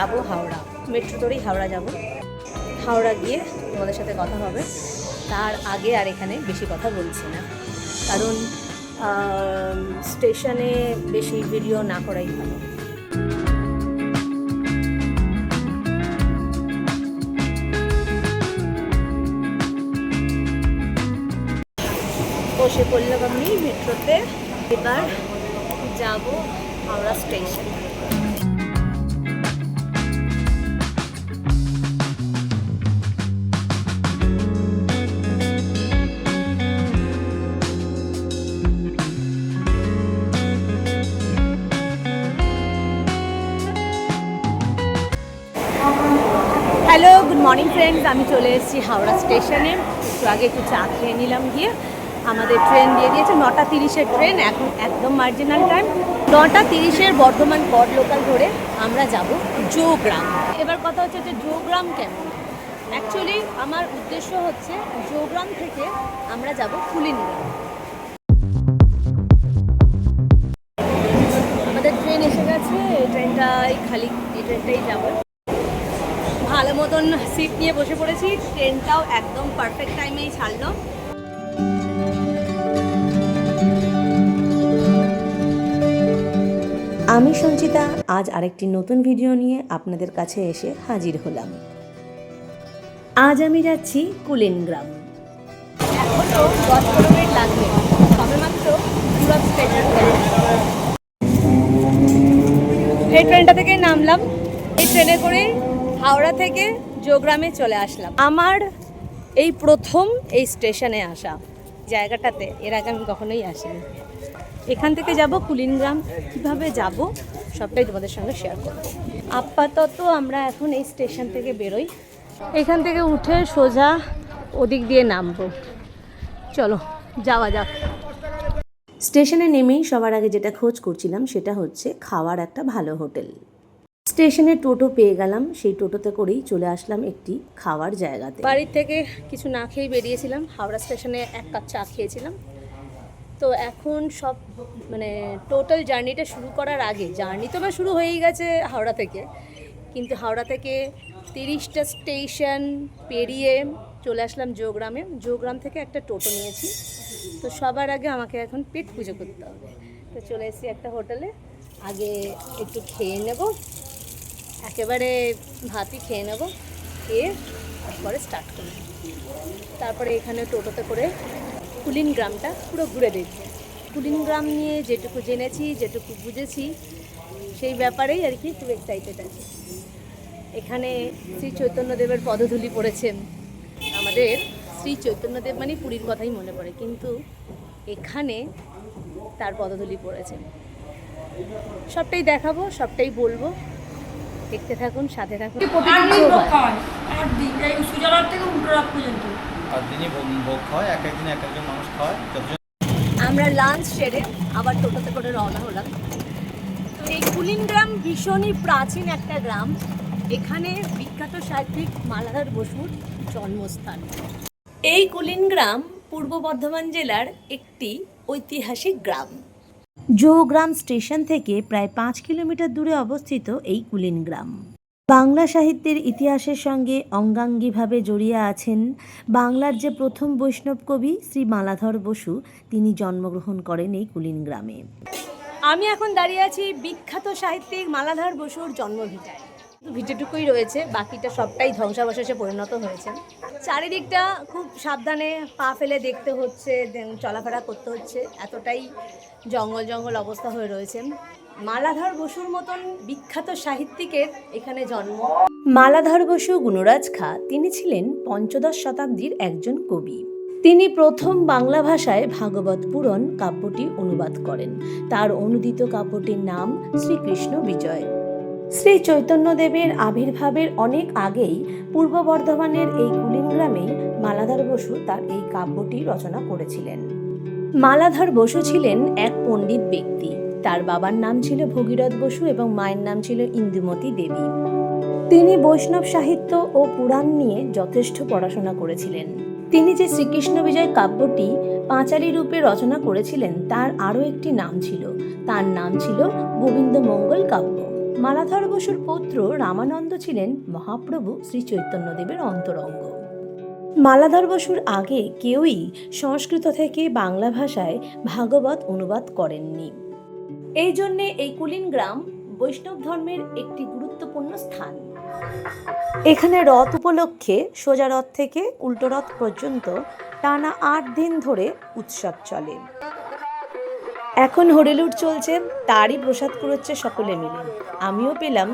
যাব হাওড়া। মেট্রো ধরেই হাওড়া যাব। হাওড়া গিয়ে তোমাদের সাথে কথা হবে। তার আগে আর এখানে বেশি কথা বলছি না। কারণ স্টেশনে বেশি ভিডিও না করাই ভালো। বসে পড়লাম আমি মেট্রোতে এবার যাব Howrah station. Hello good morning friends আমি চলে এসেছি হাওড়া স্টেশনে। একটু আগে একটু চা খেয়ে নিলাম গিয়ে। আমাদের ট্রেন দিয়ে দিয়েছে নটা তিরিশের ট্রেন এখন একদম মার্জিনাল টাইম নটা তিরিশের বর্ধমান কড লোকাল ধরে আমরা যাব জোগ্রাম। এবার কথা হচ্ছে যে জোগ্রাম কেমন? অ্যাকচুয়ালি আমার উদ্দেশ্য হচ্ছে জোগ্রাম থেকে আমরা যাব কুলিনগ্রাম আমাদের ট্রেন এসে গেছে, এই ট্রেনটাই খালি, এই ট্রেনটাই যাব। ভালো মতন সিট নিয়ে বসে পড়েছি। ট্রেনটাও একদম পারফেক্ট টাইমেই ছাড়লো। আমি সঞ্চিতা আজ আরেকটি নতুন ভিডিও নিয়ে আপনাদের কাছে এসে হাজির হলাম। আজ আমি যাচ্ছি কুলিনগ্রাম এখনও দশ পনেরো মিনিট লাগবে। সবে মাত্র সুরত স্টেশন এই ট্রেনটা থেকে নামলাম। এই ট্রেনে করে হাওড়া থেকে জোগ্রামে চলে আসলাম। আমার এই প্রথম এই স্টেশনে আসা জায়গাটাতে, এর আগে আমি কখনোই আসিনি। এখান থেকে যাব কুলিনগ্রাম। কীভাবে যাব সবটাই তোমাদের সঙ্গে শেয়ার করব। আপাতত আমরা এখন এই স্টেশন থেকে বেরোই। এখান থেকে উঠে সোজা ওদিক দিয়ে নামবো। চলো, যাওয়া যাক। স্টেশনে নেমেই সবার আগে যেটা খোঁজ করছিলাম, সেটা হচ্ছে খাওয়ার একটা ভালো হোটেল। স্টেশনে টোটো পেয়ে গেলাম। সেই টোটোতে করেই চলে আসলাম একটি খাওয়ার জায়গাতে। বাড়ির থেকে কিছু না খেয়েই বেরিয়েছিলাম। হাওড়া স্টেশনে এক কাপ চা খেয়েছিলাম। তো এখন সব মানে টোটাল জার্নিটা শুরু করার আগে, জার্নি তো বা শুরু হয়েই গেছে হাওড়া থেকে, কিন্তু হাওড়া থেকে তিরিশটা স্টেশন পেরিয়ে চলে আসলাম জোগ্রামে। জোগ্রাম থেকে একটা টোটো নিয়েছি। তো সবার আগে আমাকে এখন পেট পুজো করতে হবে। তো চলে এসেছি একটা হোটেলে। আগে একটু খেয়ে নেব। একেবারে ভাতই খেয়ে নেব, খেয়ে তারপরে স্টার্ট করব। তারপরে এখানে টোটোতে করে কুলিন গ্রামটা পুরো ঘুরে দেখব। কুলিন গ্রাম নিয়ে যেটুকু জেনেছি, যেটুকু বুঝেছি, সেই ব্যাপারেই আর কি খুব এক্সাইটেড আছি। এখানে শ্রী চৈতন্যদেবের পদধূলি পড়েছেন আমাদের শ্রী চৈতন্যদেব মানে পুরীর কথাই মনে পড়ে, কিন্তু এখানে তার পদধূলি পড়েছে। সবটাই দেখাবো, সবটাই বলব। দেখতে থাকুন সাথে থাকুন। আমরা লাঞ্চ সেরে আবার টোটোতে করে রওনা হলাম। তো এই কুলিন গ্রাম ভীষণই প্রাচীন একটা গ্রাম। এখানে বিখ্যাত সাহিত্যিক মালাধার বসুর জন্মস্থান। এই কুলিন গ্রাম পূর্ব বর্ধমান জেলার একটি ঐতিহাসিক গ্রাম। জোগ্রাম স্টেশন থেকে প্রায় পাঁচ কিলোমিটার দূরে অবস্থিত এই কুলিন গ্রাম। বাংলা সাহিত্যের ইতিহাসের সঙ্গে অঙ্গাঙ্গীভাবে জড়িয়ে আছেন বাংলার যে প্রথম বৈষ্ণব কবি শ্রী মালাধর বসু, তিনি জন্মগ্রহণ করেন এই কুলিন গ্রামে। আমি এখন দাঁড়িয়ে আছি বিখ্যাত সাহিত্যিক মালাধর বসুর জন্মভিটায়। ভিটেটুকুই রয়েছে, বাকিটা সবটাই ধ্বংসাবশেষে পরিণত হয়েছে। চারিদিকটা খুব সাবধানে পা ফেলে দেখতে হচ্ছে চলাফেরা করতে হচ্ছে, এতটাই জঙ্গল জঙ্গল অবস্থা হয়ে রয়েছে। মালাধর বসুর মতন বিখ্যাত সাহিত্যিকের এখানে জন্ম। মালাধর বসু, গুণরাজ খা, তিনি ছিলেন পঞ্চদশ শতাব্দীর একজন কবি। তিনি প্রথম বাংলা ভাষায় ভাগবত পুরাণ কাব্যটি অনুবাদ করেন। তার অনুদিত কাব্যটির নাম শ্রীকৃষ্ণ বিজয়। শ্রী চৈতন্যদেবের আবির্ভাবের অনেক আগেই পূর্ব বর্ধমানের এই কুলিনগ্রামেই মালাধর বসু তার এই কাব্যটি রচনা করেছিলেন। মালাধর বসু ছিলেন এক পণ্ডিত ব্যক্তি। তার বাবার নাম ছিল ভগীরথ বসু এবং মায়ের নাম ছিল ইন্দুমতী দেবী। তিনি বৈষ্ণব সাহিত্য ও পুরাণ নিয়ে যথেষ্ট পড়াশোনা করেছিলেন। তিনি যে শ্রীকৃষ্ণ বিজয় কাব্যটি পাঁচালী রূপে রচনা করেছিলেন, তার আরও একটি নাম ছিল। তার নাম ছিল গোবিন্দ মঙ্গল কাব্য। মালাধর বসুর পুত্র রামানন্দ ছিলেন মহাপ্রভু শ্রী চৈতন্যদেবের অন্তরঙ্গ। মালাধর বসুর আগে কেউই সংস্কৃত থেকে বাংলা ভাষায় ভাগবত অনুবাদ করেননি। এই জন্যে এই কুলিন গ্রাম বৈষ্ণব ধর্মের একটি গুরুত্বপূর্ণ স্থান। এখানে রথ উপলক্ষে সোজা রথ থেকে উল্টো রথ পর্যন্ত টানা আট দিন ধরে উৎসব চলে। এখন হরিলুট চলছে, তারই প্রসাদ কুড়োচ্ছে সকলে মিলে। আমিও পেলাম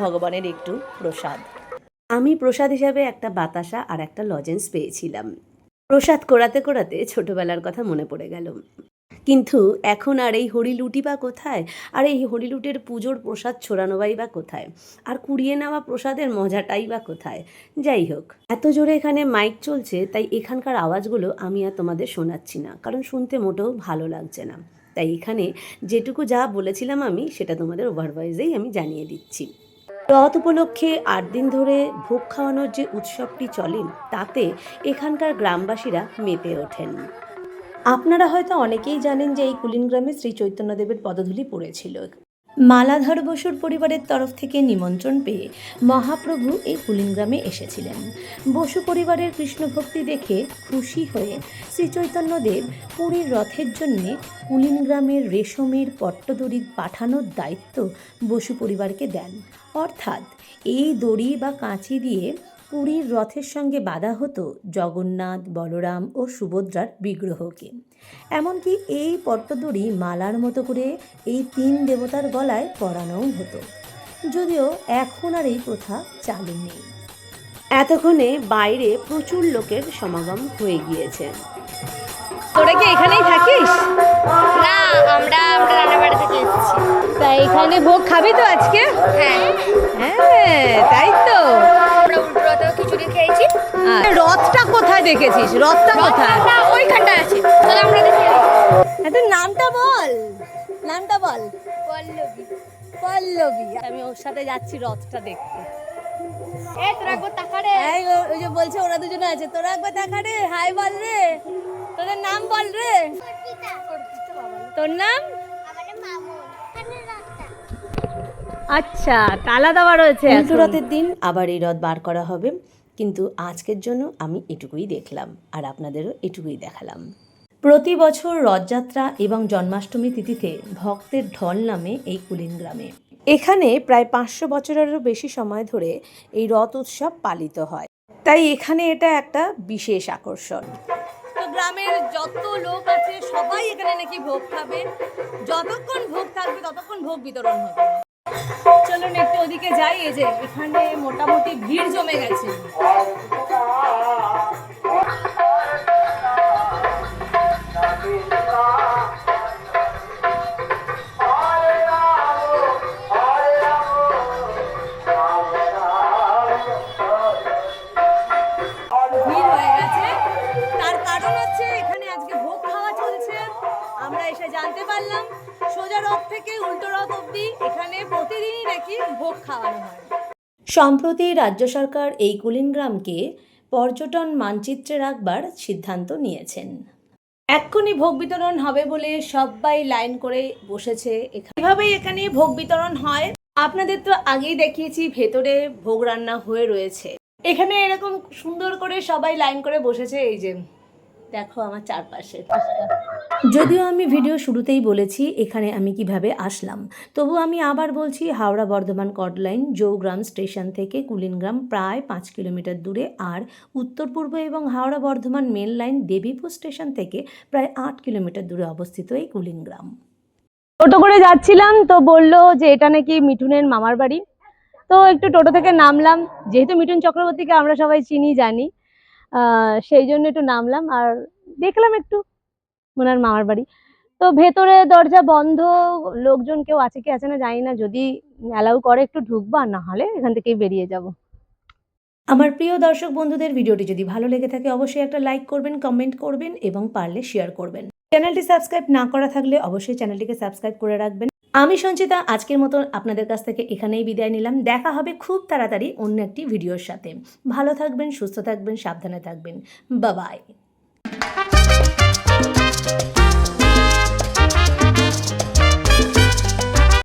ভগবানের একটু প্রসাদ। আমি প্রসাদ হিসাবে একটা বাতাসা আর একটা লজেন্স পেয়েছিলাম। প্রসাদ কোড়াতে কোড়াতে ছোটবেলার কথা মনে পড়ে গেল। কিন্তু এখন আর এই হরিলুটি বা কোথায়? আর এই হরিলুটের পুজোর প্রসাদ ছড়ানো বাই বা কোথায়? আর কুড়িয়ে নেওয়া প্রসাদের মজাটাই বা কোথায়? যাই হোক, এত জোরে এখানে মাইক চলছে, তাই এখানকার আওয়াজগুলো আমি আর তোমাদের শোনাচ্ছি না, কারণ শুনতে মোটেও ভালো লাগছে না। তাই এখানে যেটুকু যা বলেছিলাম আমি, সেটা তোমাদের ওভারভয়েসেই আমি জানিয়ে দিচ্ছি। রথ উপলক্ষে আট দিন ধরে ভোগ খাওয়ানোর যে উৎসবটি চলেন তাতে এখানকার গ্রামবাসীরা মেতে ওঠেন। আপনারা হয়তো অনেকেই জানেন যে এই কুলিন গ্রামে শ্রী চৈতন্যদেবের পদধূলি পড়েছিল। মালাধর বসুর পরিবারের তরফ থেকে নিমন্ত্রণ পেয়ে মহাপ্রভু এই কুলিনগ্রামে এসেছিলেন। বসু পরিবারের কৃষ্ণভক্তি দেখে খুশি হয়ে শ্রী চৈতন্যদেব পুরীর রথের জন্যে কুলিন গ্রামের রেশমের পট্টদড়ি পাঠানোর দায়িত্ব বসু পরিবারকে দেন। অর্থাৎ এই দড়ি বা কাঁচি দিয়ে পুরীর রথের সঙ্গে বাঁধা হতো জগন্নাথ, বলরাম ও সুভদ্রার বিগ্রহকে। এমনকি এই পট্টদড়ি মালার মতো করে এই তিন দেবতার গলায় পরানোও হতো। যদিও এখন আর এই প্রথা চালু নেই। এতক্ষণে বাইরে প্রচুর লোকের সমাগম হয়ে গিয়েছে। তোরা কি এখানেই থাকিস? না আমরা আমরা রান্নাবাড়ি থেকে এসেছি। তাই এখানে ভোগ খাবি তো আজকে? হ্যাঁ। হ্যাঁ তাই তো। আমরা খিচুড়ি খেয়েছি। রথটা কোথায় দেখেছিস? রথটা কোথায়? ওইখানটায় আছে। তাহলে আমরা দেখে তোর নামটা বল। নামটা বল। পল্লবী। পল্লবী। আমি ওর সাথে যাচ্ছি রথটা দেখতে। এ তোরা একবার তাকা রে। এই ও- ওই যে বলছে ওরা দুজনে আছে। তোরা একবার হাই বল রে। তোদের নাম বল রে। তোর নাম? আচ্ছা তালা দেওয়া রয়েছে রথের দিন আবার এই রথ বার করা হবে। কিন্তু আজকের জন্য আমি এটুকুই দেখলাম আর আপনাদেরও এটুকুই দেখালাম। প্রতি বছর রথযাত্রা এবং জন্মাষ্টমী তিথিতে ভক্তের ঢল নামে এই কুলিন গ্রামে। এখানে প্রায় পাঁচশো বছরেরও বেশি সময় ধরে এই রথ উৎসব পালিত হয়। তাই এখানে এটা একটা বিশেষ আকর্ষণ। গ্রামের যত লোক আছে সবাই এখানে নাকি ভোগ খাবে। যতক্ষণ ভোগ থাকবে ততক্ষণ ভোগ বিতরণ হবে। চলুন একটু ওদিকে যাই এই যে এখানে মোটামুটি ভিড় জমে গেছে। আমরা এসে জানতে পারলাম, সোজা রথ থেকে উল্টো রথ অবধি এখানে প্রতিদিনই নাকি ভোগ খাওয়ানো হয়। সম্প্রতি রাজ্য সরকার এই কুলিন গ্রামকে পর্যটন মানচিত্রে রাখবার সিদ্ধান্ত নিয়েছেন। এক্ষুনি ভোগ বিতরণ হবে বলে সবাই লাইন করে বসেছে এভাবেই এখানে ভোগ বিতরণ হয়, আপনাদের তো আগেই দেখিয়েছি, ভেতরে ভোগ রান্না হয়ে রয়েছে। এখানে এরকম সুন্দর করে সবাই লাইন করে বসেছে, এই যে দেখো আমার চারপাশে। যদিও আমি ভিডিও শুরুতেই বলেছি এখানে আমি কীভাবে আসলাম। তবু আমি আবার বলছি, Howrah Bardhaman chord line Jaugram station থেকে কুলিনগ্রাম প্রায় পাঁচ কিলোমিটার দূরে আর উত্তর পূর্ব এবং Howrah Bardhaman main line Debipur station থেকে প্রায় আট কিলোমিটার দূরে অবস্থিত এই কুলিনগ্রাম। টোটো করে যাচ্ছিলাম, তো বলল যে এটা নাকি মিঠুনের মামার বাড়ি। তো একটু টোটো থেকে নামলাম, যেহেতু মিঠুন চক্রবর্তীকে আমরা সবাই চিনি, জানি সেই জন্য একটু নামলাম আর দেখলাম একটু ওনার মামার বাড়ি। তো ভেতরে দরজা বন্ধ, লোকজন কেউ আছে কি আছে না জানি না, যদি অ্যালাউ করে একটু ঢুকবো আর না হলে এখান থেকেই বেরিয়ে যাব। আমার প্রিয় দর্শক বন্ধুদের ভিডিওটি যদি ভালো লেগে থাকে, অবশ্যই একটা লাইক করবেন কমেন্ট করবেন এবং পারলে শেয়ার করবেন। চ্যানেলটি সাবস্ক্রাইব না করা থাকলে অবশ্যই চ্যানেলটিকে সাবস্ক্রাইব করে রাখবেন। আমি সঞ্চিতা, আজকের মতন আপনাদের কাছ থেকে এখানেই বিদায় নিলাম। দেখা হবে খুব তাড়াতাড়ি অন্য একটি ভিডিওর সাথে। ভালো থাকবেন, সুস্থ থাকবেন, সাবধানে থাকবেন। বাবাই Bye.